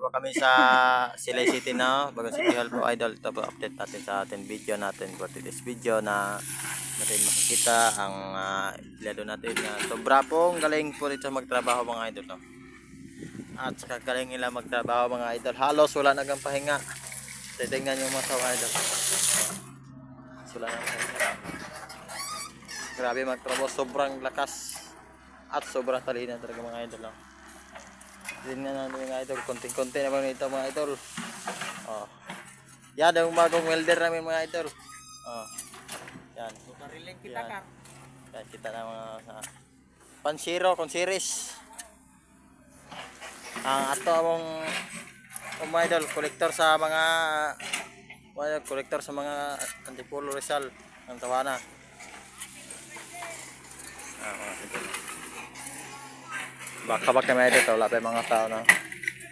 Po kami sa Silay City na Bagang City Hall po idol. Ito po update natin sa ating video natin for today's video na natin makikita ang uh, ilado natin na sobra pong galing po dito magtrabaho mga idol. No? At saka galing nila magtrabaho mga idol. Halos wala nagang pahinga. Titingnan yung mga mga idol. Wala nang pahinga. Grabe magtrabaho. Sobrang lakas. At sobrang talino talaga mga idol. No? Tingnan natin mga idol. Konting-konti naman ito mga idol. Oh. Yan ang bagong welder namin mga idol. Oh. Yan. Bariling kita Yan. ka. Yan kita na mga sa Pansiro kung series. Ang ato among oh, mga idol, kolektor sa mga mga kolektor sa mga Antipolo Rizal ng Tawana. Ah, mga idol. Baka baka may idol, wala pa yung mga tao na.